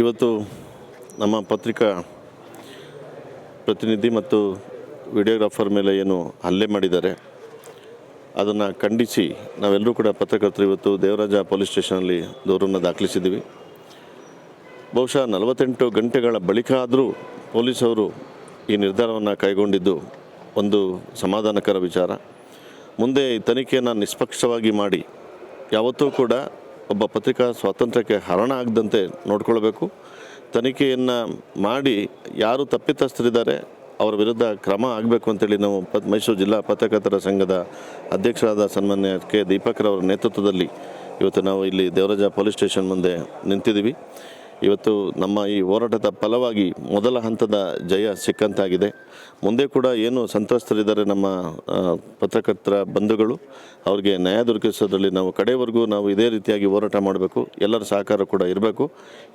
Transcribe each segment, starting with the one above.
ಇವತ್ತು ನಮ್ಮ ಪತ್ರಿಕಾ ಪ್ರತಿನಿಧಿ ಮತ್ತು ವಿಡಿಯೋಗ್ರಾಫರ್ ಮೇಲೆ ಏನು ಹಲ್ಲೆ ಮಾಡಿದ್ದಾರೆ, ಅದನ್ನು ಖಂಡಿಸಿ ನಾವೆಲ್ಲರೂ ಕೂಡ ಪತ್ರಕರ್ತರು ಇವತ್ತು ದೇವರಾಜ ಪೊಲೀಸ್ ಸ್ಟೇಷನಲ್ಲಿ ದೂರನ್ನು ದಾಖಲಿಸಿದ್ದೀವಿ. ಬಹುಶಃ ನಲವತ್ತೆಂಟು ಗಂಟೆಗಳ ಬಳಿಕ ಆದರೂ ಪೊಲೀಸವರು ಈ ನಿರ್ಧಾರವನ್ನು ಕೈಗೊಂಡಿದ್ದು ಒಂದು ಸಮಾಧಾನಕರ ವಿಚಾರ. ಮುಂದೆ ಈ ತನಿಖೆಯನ್ನು ನಿಷ್ಪಕ್ಷವಾಗಿ ಮಾಡಿ, ಯಾವತ್ತೂ ಕೂಡ ಒಬ್ಬ ಪತ್ರಿಕಾ ಸ್ವಾತಂತ್ರ್ಯಕ್ಕೆ ಹರಣ ಆಗದಂತೆ ನೋಡಿಕೊಳ್ಬೇಕು. ತನಿಖೆಯನ್ನು ಮಾಡಿ ಯಾರು ತಪ್ಪಿತಸ್ಥರಿದ್ದಾರೆ, ಅವರ ವಿರುದ್ಧ ಕ್ರಮ ಆಗಬೇಕು ಅಂತೇಳಿ ನಾವು ಪತ್, ಮೈಸೂರು ಜಿಲ್ಲಾ ಪತ್ರಕರ್ತರ ಸಂಘದ ಅಧ್ಯಕ್ಷರಾದ ಸನ್ಮಾನ್ಯ ಕೆ ದೀಪಕ್ರವರ ನೇತೃತ್ವದಲ್ಲಿ ಇವತ್ತು ನಾವು ಇಲ್ಲಿ ದೇವರಾಜ ಪೊಲೀಸ್ ಸ್ಟೇಷನ್ ಮುಂದೆ ನಿಂತಿದ್ದೀವಿ. ಇವತ್ತು ನಮ್ಮ ಈ ಹೋರಾಟದ ಫಲವಾಗಿ ಮೊದಲ ಹಂತದ ಜಯ ಸಿಕ್ಕಂತಾಗಿದೆ. ಮುಂದೆ ಕೂಡ ಏನು ಸಂತ್ರಸ್ತರಿದ್ದಾರೆ ನಮ್ಮ ಪತ್ರಕರ್ತರ ಬಂಧುಗಳು, ಅವರಿಗೆ ನ್ಯಾಯ ದೊರಕಿಸೋದ್ರಲ್ಲಿ ನಾವು ಕಡೆವರೆಗೂ ನಾವು ಇದೇ ರೀತಿಯಾಗಿ ಹೋರಾಟ ಮಾಡಬೇಕು. ಎಲ್ಲರ ಸಹಕಾರ ಕೂಡ ಇರಬೇಕು.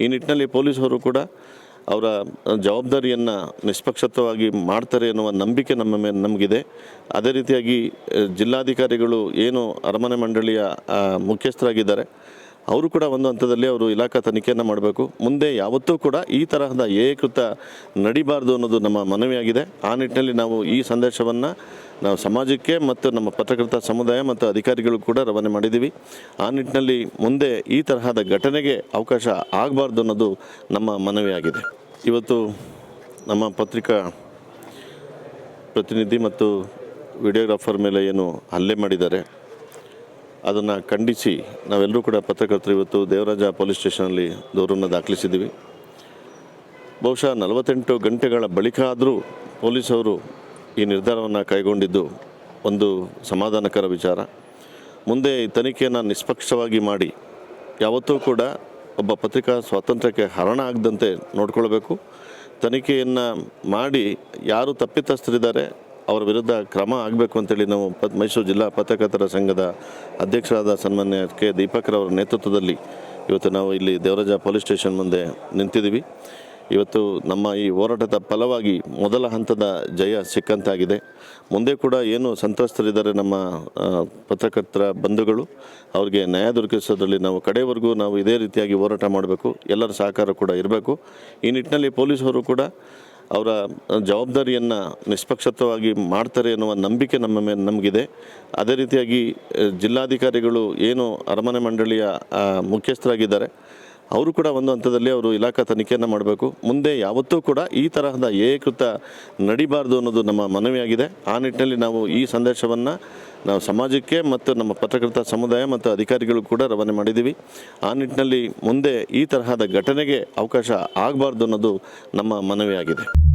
ಈ ನಿಟ್ಟಿನಲ್ಲಿ ಪೊಲೀಸರು ಕೂಡ ಅವರ ಜವಾಬ್ದಾರಿಯನ್ನು ನಿಷ್ಪಕ್ಷತವಾಗಿ ಮಾಡ್ತಾರೆ ಎನ್ನುವ ನಂಬಿಕೆ ನಮ್ಮ ಮೇಲೆ ನಮಗಿದೆ. ಅದೇ ರೀತಿಯಾಗಿ ಜಿಲ್ಲಾಧಿಕಾರಿಗಳು ಏನು ಅರಮನೆ ಮಂಡಳಿಯ ಮುಖ್ಯಸ್ಥರಾಗಿದ್ದಾರೆ. ಅವರು ಕೂಡ ಒಂದು ಹಂತದಲ್ಲಿ ಅವರು ಇಲಾಖಾ ತನಿಖೆಯನ್ನು ಮಾಡಬೇಕು. ಮುಂದೆ ಯಾವತ್ತೂ ಕೂಡ ಈ ತರಹದ ಏಕೃತ ನಡಿಬಾರದು ಅನ್ನೋದು ನಮ್ಮ ಮನವಿಯಾಗಿದೆ. ಆ ನಿಟ್ಟಿನಲ್ಲಿ ನಾವು ಈ ಸಂದೇಶವನ್ನು ನಾವು ಸಮಾಜಕ್ಕೆ ಮತ್ತು ನಮ್ಮ ಪತ್ರಕರ್ತ ಸಮುದಾಯ ಮತ್ತು ಅಧಿಕಾರಿಗಳು ಕೂಡ ರವಾನೆ ಮಾಡಿದ್ದೀವಿ. ಆ ನಿಟ್ಟಿನಲ್ಲಿ ಮುಂದೆ ಈ ತರಹದ ಘಟನೆಗೆ ಅವಕಾಶ ಆಗಬಾರ್ದು ಅನ್ನೋದು ನಮ್ಮ ಮನವಿಯಾಗಿದೆ. ಇವತ್ತು ನಮ್ಮ ಪತ್ರಿಕಾ ಪ್ರತಿನಿಧಿ ಮತ್ತು ವಿಡಿಯೋಗ್ರಾಫರ್ ಮೇಲೆ ಏನು ಹಲ್ಲೆ ಮಾಡಿದ್ದಾರೆ. ಅದನ್ನು ಖಂಡಿಸಿ ನಾವೆಲ್ಲರೂ ಕೂಡ ಪತ್ರಕರ್ತರು ಇವತ್ತು ದೇವರಾಜ ಪೊಲೀಸ್ ಸ್ಟೇಷನಲ್ಲಿ ದೂರನ್ನು ದಾಖಲಿಸಿದ್ದೀವಿ. ಬಹುಶಃ ನಲವತ್ತೆಂಟು ಗಂಟೆಗಳ ಬಳಿಕ ಆದರೂ ಪೊಲೀಸವರು ಈ ನಿರ್ಧಾರವನ್ನು ಕೈಗೊಂಡಿದ್ದು ಒಂದು ಸಮಾಧಾನಕರ ವಿಚಾರ. ಮುಂದೆ ಈ ತನಿಖೆಯನ್ನು ನಿಷ್ಪಕ್ಷವಾಗಿ ಮಾಡಿ ಯಾವತ್ತೂ ಕೂಡ ಒಬ್ಬ ಪತ್ರಿಕಾ ಸ್ವಾತಂತ್ರ್ಯಕ್ಕೆ ಹರಣ ಆಗದಂತೆ ನೋಡ್ಕೊಳ್ಬೇಕು. ತನಿಖೆಯನ್ನು ಮಾಡಿ ಯಾರು ತಪ್ಪಿತಸ್ಥರಿದ್ದಾರೆ ಅವರ ವಿರುದ್ಧ ಕ್ರಮ ಆಗಬೇಕು ಅಂತೇಳಿ ನಾವು ಮೈಸೂರು ಜಿಲ್ಲಾ ಪತ್ರಕರ್ತರ ಸಂಘದ ಅಧ್ಯಕ್ಷರಾದ ಸನ್ಮಾನ್ಯ ಕೆ. ದೀಪಕ್ರವರ ನೇತೃತ್ವದಲ್ಲಿ ಇವತ್ತು ನಾವು ಇಲ್ಲಿ ದೇವರಾಜ ಪೊಲೀಸ್ ಸ್ಟೇಷನ್ ಮುಂದೆ ನಿಂತಿದ್ದೀವಿ. ಇವತ್ತು ನಮ್ಮ ಈ ಹೋರಾಟದ ಫಲವಾಗಿ ಮೊದಲ ಹಂತದ ಜಯ ಸಿಕ್ಕಂತಾಗಿದೆ. ಮುಂದೆ ಕೂಡ ಏನು ಸಂತ್ರಸ್ತರಿದ್ದಾರೆ ನಮ್ಮ ಪತ್ರಕರ್ತರ ಬಂಧುಗಳು, ಅವರಿಗೆ ನ್ಯಾಯ ದೊರಕಿಸೋದ್ರಲ್ಲಿ ನಾವು ಕಡೆವರೆಗೂ ನಾವು ಇದೇ ರೀತಿಯಾಗಿ ಹೋರಾಟ ಮಾಡಬೇಕು. ಎಲ್ಲರ ಸಹಕಾರ ಕೂಡ ಇರಬೇಕು. ಈ ನಿಟ್ಟಿನಲ್ಲಿ ಪೊಲೀಸರು ಕೂಡ ಅವರ ಜವಾಬ್ದಾರಿಯನ್ನು ನಿಷ್ಪಕ್ಷತವಾಗಿ ಮಾಡ್ತಾರೆ ಎನ್ನುವ ನಂಬಿಕೆ ನಮ್ಮ ಮೇಲೆ ನಮಗಿದೆ. ಅದೇ ರೀತಿಯಾಗಿ ಜಿಲ್ಲಾಧಿಕಾರಿಗಳು ಏನು ಅರಮನೆ ಮಂಡಳಿಯ ಮುಖ್ಯಸ್ಥರಾಗಿದ್ದಾರೆ. ಅವರು ಕೂಡ ಒಂದು ಹಂತದಲ್ಲಿ ಅವರು ಇಲಾಖಾ ತನಿಖೆಯನ್ನು ಮಾಡಬೇಕು. ಮುಂದೆ ಯಾವತ್ತೂ ಕೂಡ ಈ ತರಹದ ಏಕೃತ ನಡಿಬಾರ್ದು ಅನ್ನೋದು ನಮ್ಮ ಮನವಿಯಾಗಿದೆ. ಆ ನಿಟ್ಟಿನಲ್ಲಿ ನಾವು ಈ ಸಂದೇಶವನ್ನು ನಾವು ಸಮಾಜಕ್ಕೆ ಮತ್ತು ನಮ್ಮ ಪತ್ರಕರ್ತ ಸಮುದಾಯ ಮತ್ತು ಅಧಿಕಾರಿಗಳು ಕೂಡ ರವಾನೆ ಮಾಡಿದ್ದೀವಿ. ಆ ನಿಟ್ಟಿನಲ್ಲಿ ಮುಂದೆ ಈ ತರಹದ ಘಟನೆಗೆ ಅವಕಾಶ ಆಗಬಾರ್ದು ಅನ್ನೋದು ನಮ್ಮ ಮನವಿಯಾಗಿದೆ.